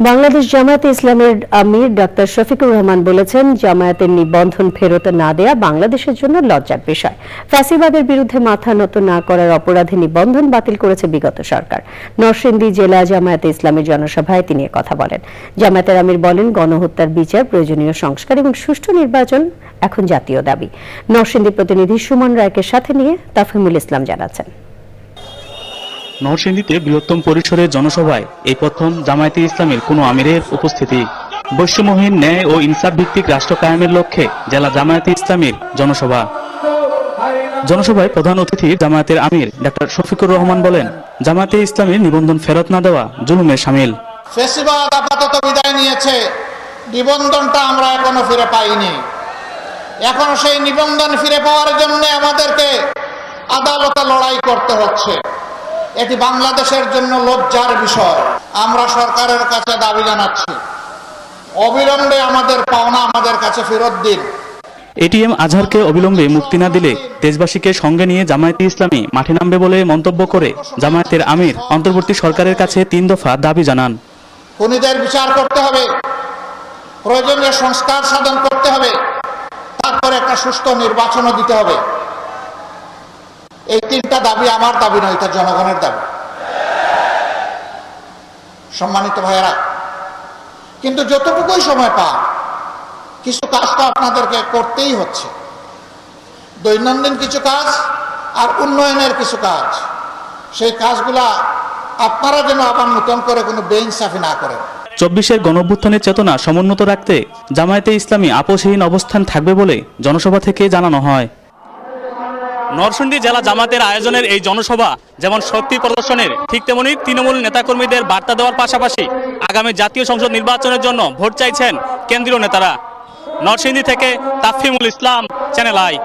বাংলাদেশ জামায়াতে ইসলামের আমির ডাক্তার শফিকুর রহমান বলেছেন, জামায়াতের নিবন্ধন ফেরত না দেয়া বাংলাদেশের জন্য লজ্জার বিষয়। ফ্যাসিবাদের বিরুদ্ধে মাথা নত না করার অপরাধে নিবন্ধন বাতিল করেছে বিগত সরকার। নরসিংদী জেলা জামায়াতে ইসলামের জনসভায় তিনি কথা বলেন। জামায়াতের আমির বলেন, গণহত্যার বিচার প্রয়োজনীয় সংস্কার এবং সুষ্ঠু নির্বাচন এখন জাতীয় দাবি। নরসিংদী প্রতিনিধি সুমন রায়কে সাথে নিয়ে তাফিমুল ইসলাম জানাচ্ছেন। নরসিংদীতে বৃহত্তম পরিসরের জনসভায় এই প্রথম জামায়াতে ইসলামের কোনো আমিরের উপস্থিতি। বৈশ্যমহীন ন্যায় ও ইনসাফ ভিত্তিক রাষ্ট্র কায়েমের লক্ষ্যে জেলা জামায়াতে ইসলামের জনসভা। জনসভায় প্রধান অতিথি জামায়াতের আমির ডাক্তার শফিকুর রহমান বলেন, জামায়াতে ইসলামের নিবন্ধন ফেরত না দেওয়া জুলুমের সামিল। আপাতত বিদায় নিয়েছে। নিবন্ধনটা আমরা এখনও ফিরে পাইনি। এখনও সেই নিবন্ধন ফিরে পাওয়ার জন্য আমাদেরকে আদালতে লড়াই করতে হচ্ছে। এটি বাংলাদেশের জন্য লজ্জার বিষয়। আমরা সরকারের কাছে দাবি জানাচ্ছি। অবিলম্বে আমাদের পাওনা আমাদের কাছে ফেরত দিন। এটিএম আজহারকে অবিলম্বে মুক্তি না দিলে দেশবাসীকে সঙ্গে নিয়ে জামায়াতে ইসলামী মাঠে নামবে বলে মন্তব্য করে জামায়াতের আমির অন্তর্বর্তী সরকারের কাছে তিন দফা দাবি জানান। খুনিদের বিচার করতে হবে। প্রয়োজনীয় সংস্কার সাধন করতে হবে। তারপরে একটা সুস্থ নির্বাচনও দিতে হবে। এই তিনটা দাবি আমার দাবি নয়, এটা জনগণের দাবি। সম্মানিত ভাইয়েরা, কিন্তু যতটুকুই সময় পান, কিছু কাজ তো আপনাদেরকে করতেই হচ্ছে। দৈনন্দিন কিছু কাজ আর উন্নয়নের কিছু কাজ, সেই কাজগুলা আপনারা যেন আবার নতুন করে কোনো বেইনসাফি না করেন। চব্বিশের গণঅভ্যুত্থানের চেতনা সমুন্নত রাখতে জামায়াতে ইসলামী আপোষহীন অবস্থান থাকবে বলে জনসভা থেকে জানানো হয়। নরসিংদী জেলা জামাতের আয়োজনের এই জনসভা যেমন শক্তি প্রদর্শনের, ঠিক তেমনি তৃণমূল নেতাকর্মীদের বার্তা দেওয়ার পাশাপাশি আগামী জাতীয় সংসদ নির্বাচনের জন্য ভোট চাইছেন কেন্দ্রীয় নেতারা। নরসিংদী থেকে তাফিমুল ইসলাম চ্যানেল আই